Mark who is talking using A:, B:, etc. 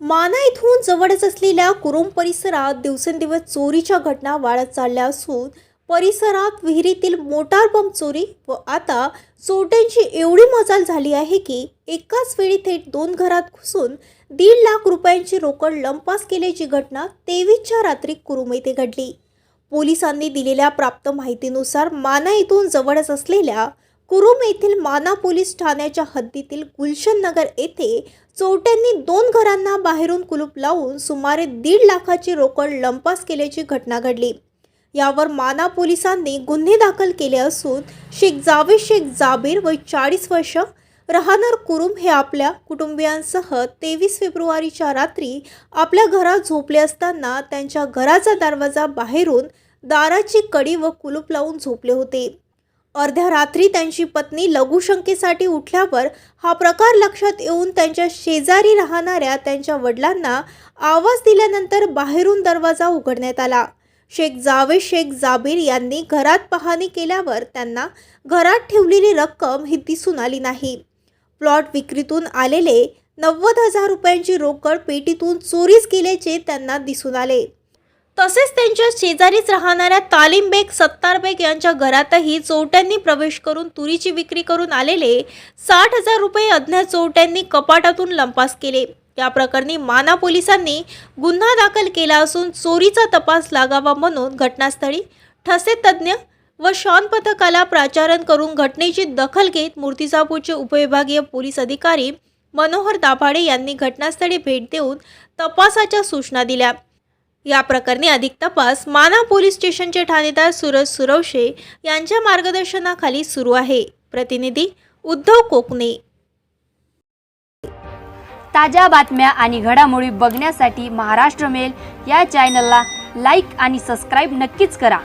A: माना इथून जवळच असलेल्या कुरुम परिसरात दिवसेंदिवस चोरीच्या घटना वाढत चालल्या असून परिसरात विहिरीतील मोटार पंप चोरी व आता चोरट्यांची एवढी मजाल झाली आहे की एकाच वेळी थेट दोन घरात घुसून दीड लाख रुपयांची रोकड लंपास केल्याची घटना तेवीसच्या रात्री कुरुम येथे घडली. पोलिसांनी दिलेल्या प्राप्त माहितीनुसार माना इथून जवळच असलेल्या कुरुम येथील माना पोलीस ठाण्याच्या हद्दीतील गुलशन नगर येथे चोरट्यांनी दोन घरांना बाहेरून कुलूप लावून सुमारे दीड लाखाची रोकड लंपास केल्याची घटना घडली. यावर माना पोलिसांनी गुन्हे दाखल केले असून शेख जावेद शेख जाबीर व चाळीस वर्ष राहणार कुरुम हे आपल्या कुटुंबियांसह तेवीस फेब्रुवारीच्या रात्री आपल्या घरात झोपले असताना त्यांच्या घराचा दरवाजा बाहेरून दाराची कडी व कुलूप लावून झोपले होते. अर्ध्या रात्री त्यांची पत्नी लघुशंकेसाठी उठल्यावर हा प्रकार लक्षात येऊन त्यांच्या शेजारी राहणाऱ्या त्यांच्या वडिलांना आवाज दिल्यानंतर बाहेरून दरवाजा उघडण्यात आला. शेख जावेद शेख जाबीर यांनी घरात पाहणी केल्यावर त्यांना घरात ठेवलेली रक्कम ही दिसून आली नाही. प्लॉट विक्रीतून आलेले नव्वद हजार रुपयांची रोकड पेटीतून चोरीस गेल्याचे त्यांना दिसून आले. तसेच त्यांच्या शेजारीच राहणाऱ्या तालीम बेग सत्तार बेग यांच्या घरातही चोरट्यांनी प्रवेश करून तुरीची विक्री करून आलेले साठ हजार रुपये अज्ञात चोरट्यांनी कपाटातून लंपास केले. या प्रकरणी माना पोलिसांनी गुन्हा दाखल केला असून चोरीचा तपास लागावा म्हणून घटनास्थळी ठसे तज्ज्ञ व शॉन पथकाला प्राचारण करून घटनेची दखल घेत मूर्तिजापूरचे उपविभागीय पोलीस अधिकारी मनोहर दाभाडे यांनी घटनास्थळी भेट देऊन तपासाच्या सूचना दिल्या. या प्रकरणी अधिक तपास माना पोलीस स्टेशनचे ठाणेदार सूरज सुरवशे यांच्या मार्गदर्शनाखाली सुरू आहे. प्रतिनिधी उद्धव कोकणे.
B: ताज्या बातम्या आणि घडामोडी बघण्यासाठी महाराष्ट्र मेल या चॅनलला लाईक आणि सबस्क्राईब नक्कीच करा.